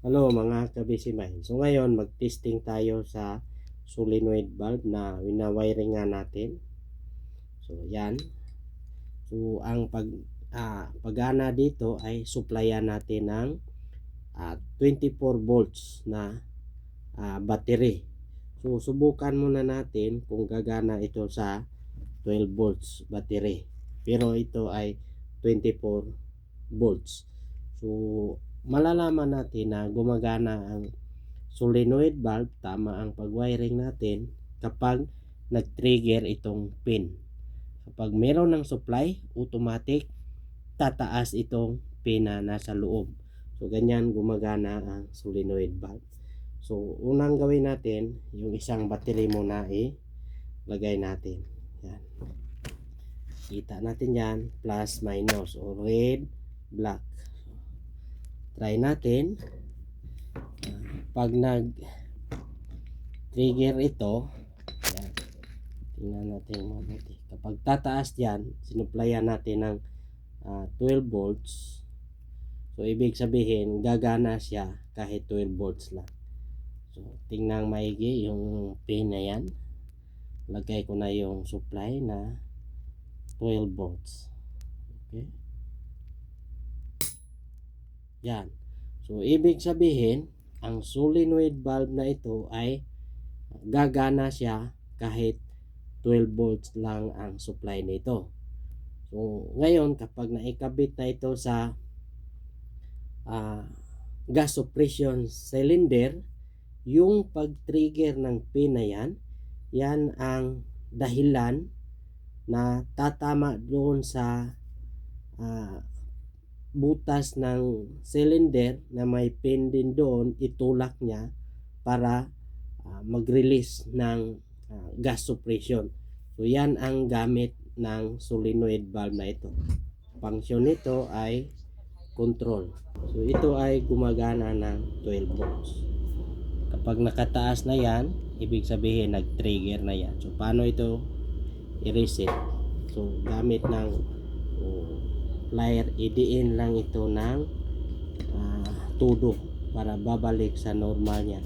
Hello mga kabisimahin. So ngayon mag-testing tayo sa solenoid valve na winawiring nga natin. So yan. So ang pag ah, pagana dito ay supplyan natin ng ah, 24 volts na ah, battery. So subukan muna natin kung gagana ito sa 12 volts battery. Pero ito ay 24 volts. So malalaman natin na gumagana ang solenoid valve, tama ang pag-wiring natin kapag nag-trigger itong pin. Kapag meron ng supply, automatic tataas itong pin na nasa loob. So ganyan gumagana ang solenoid valve. So unang gawin natin, yung isang battery muna eh, lagay natin. Yan. Kita natin yan, plus minus o red, black try natin. Pag nag trigger ito yan, tingnan natin mabuti kapag tataas yan sinuplayan natin ng ah, 12 volts. So ibig sabihin gagana siya kahit 12 volts lang. So tingnan maigi yung pin na yan. Lagay ko na yung supply na 12 volts. Okay yan. So, ibig sabihin, ang solenoid valve na ito ay gagana siya kahit 12 volts lang ang supply nito. So, ngayon, kapag naikabit na ito sa ah, gas suppression cylinder, yung pag-trigger ng pin na yan, yan ang dahilan na tatama doon sa ah, butas ng cylinder na may pin din doon, itulak niya para ah, mag-release ng ah, gas suppression. So yan ang gamit ng solenoid valve na ito. Function nito ay control. So ito ay gumagana ng 12 volts. Kapag nakataas na yan, ibig sabihin nag-trigger na yan. So paano ito i-reset? So gamit ng oh, plier, idiin lang ito ng ah, tudo para babalik sa normal niya.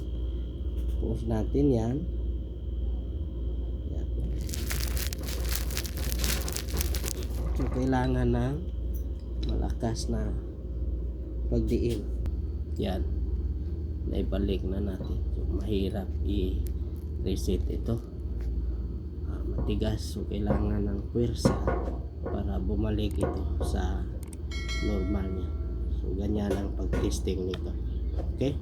Push natin. Yan. So, kailangan ng malakas na pagdiin. Yan. Naibalik na natin. So, mahirap i-reset ito. Ah, matigas. So, kailangan ng pwersa para bumalik ito sa normal niya. So, ganyan ang pag-testing nito. Okay?